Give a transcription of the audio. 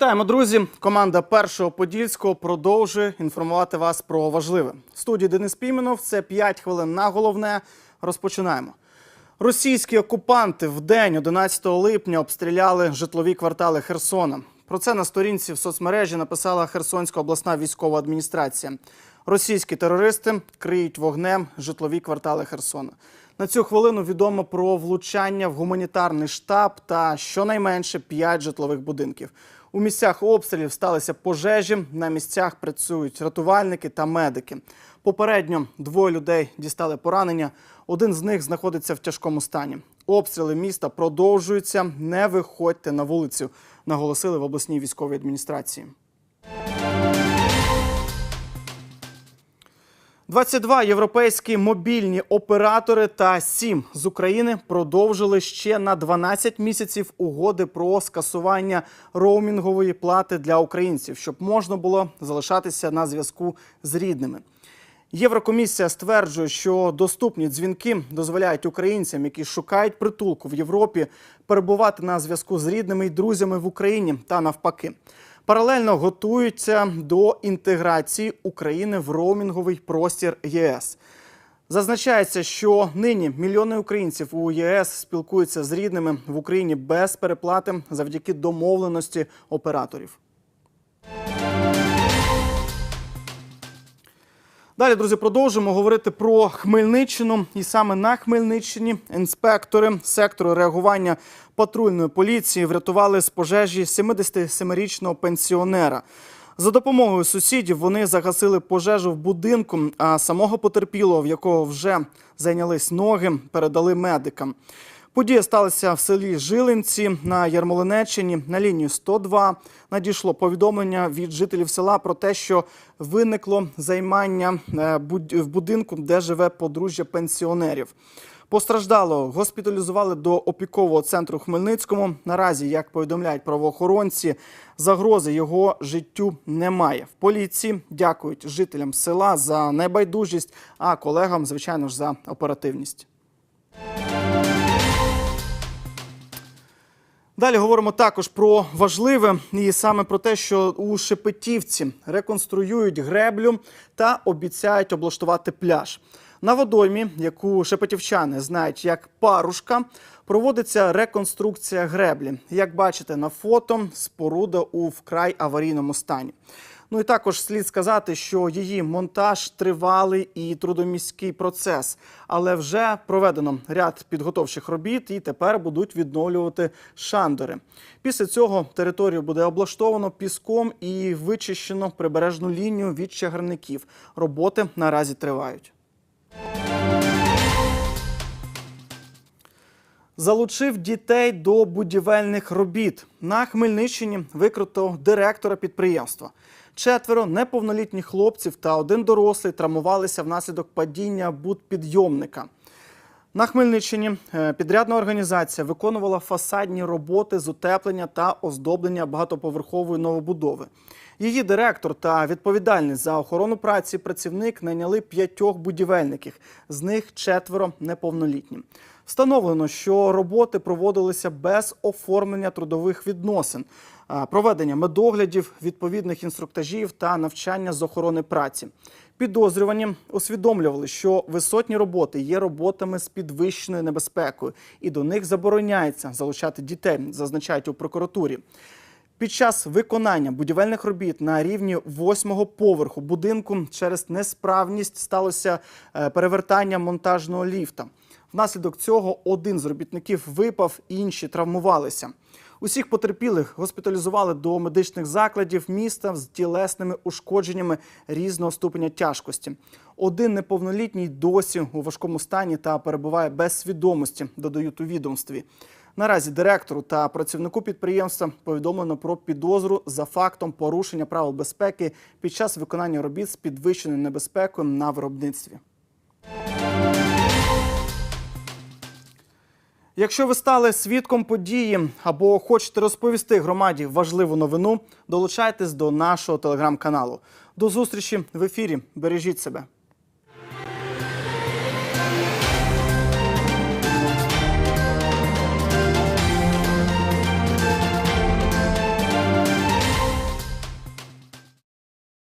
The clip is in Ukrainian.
Вітаємо, друзі! Команда першого подільського продовжує інформувати вас про важливе. В студії Денис Піменов. Це 5 хвилин на головне. Розпочинаємо. Російські окупанти в день 11 липня обстріляли житлові квартали Херсона. Про це на сторінці в соцмережі написала Херсонська обласна військова адміністрація. Російські терористи криють вогнем житлові квартали Херсона. На цю хвилину відомо про влучання в гуманітарний штаб та щонайменше 5 житлових будинків. У місцях обстрілів сталися пожежі. На місцях працюють рятувальники та медики. Попередньо двоє людей дістали поранення. Один з них знаходиться в тяжкому стані. Обстріли міста продовжуються. Не виходьте на вулицю, наголосили в обласній військовій адміністрації. 22 європейські мобільні оператори та 7 з України продовжили ще на 12 місяців угоди про скасування роумінгової плати для українців, щоб можна було залишатися на зв'язку з рідними. Єврокомісія стверджує, що доступні дзвінки дозволяють українцям, які шукають притулку в Європі, перебувати на зв'язку з рідними і друзями в Україні та навпаки. Паралельно готуються до інтеграції України в роумінговий простір ЄС. Зазначається, що нині мільйони українців у ЄС спілкуються з рідними в Україні без переплати завдяки домовленості операторів. Далі, друзі, продовжимо говорити про Хмельниччину. І саме на Хмельниччині інспектори сектору реагування патрульної поліції врятували з пожежі 77-річного пенсіонера. За допомогою сусідів вони загасили пожежу в будинку, а самого потерпілого, в якого вже зайнялись ноги, передали медикам. Подія сталася в селі Жилинці на Ярмолинеччині. На лінію 102 надійшло повідомлення від жителів села про те, що виникло займання е, в будинку, де живе подружжя пенсіонерів. Постраждалого госпіталізували до опікового центру Хмельницькому. Наразі, як повідомляють правоохоронці, загрози його життю немає. В поліції дякують жителям села за небайдужість, а колегам, звичайно ж, за оперативність. Далі говоримо також про важливе і саме про те, що у Шепетівці реконструюють греблю та обіцяють облаштувати пляж. На водоймі, яку шепетівчани знають як парушка, проводиться реконструкція греблі. Як бачите на фото, споруда у вкрай аварійному стані. Ну і також слід сказати, що її монтаж тривалий і трудоміський процес, але вже проведено ряд підготовчих робіт і тепер будуть відновлювати шандори. Після цього територію буде облаштовано піском і вичищено прибережну лінію від чагарників. Роботи наразі тривають. Залучив дітей до будівельних робіт. На Хмельниччині викрито директора підприємства. Четверо неповнолітніх хлопців та один дорослий травмувалися внаслідок падіння будпідйомника. На Хмельниччині е, підрядна організація виконувала фасадні роботи з утеплення та оздоблення багатоповерхової новобудови. Її директор та відповідальний за охорону праці працівник найняли п'ятьох будівельників, з них четверо неповнолітні. Встановлено, що роботи проводилися без оформлення трудових відносин, проведення медоглядів, відповідних інструктажів та навчання з охорони праці. Підозрювані усвідомлювали, що висотні роботи є роботами з підвищеною небезпекою, і до них забороняється залучати дітей, зазначають у прокуратурі. Під час виконання будівельних робіт на рівні восьмого поверху будинку через несправність сталося е, перевертання монтажного ліфта. Внаслідок цього один з робітників випав, інші травмувалися. Усіх потерпілих госпіталізували до медичних закладів міста з тілесними ушкодженнями різного ступеня тяжкості. Один неповнолітній досі у важкому стані та перебуває без свідомості, додають у відомстві. Наразі директору та працівнику підприємства повідомлено про підозру за фактом порушення правил безпеки під час виконання робіт з підвищеною небезпекою на виробництві. Якщо ви стали свідком події або хочете розповісти громаді важливу новину, долучайтесь до нашого телеграм-каналу. До зустрічі в ефірі. Бережіть себе.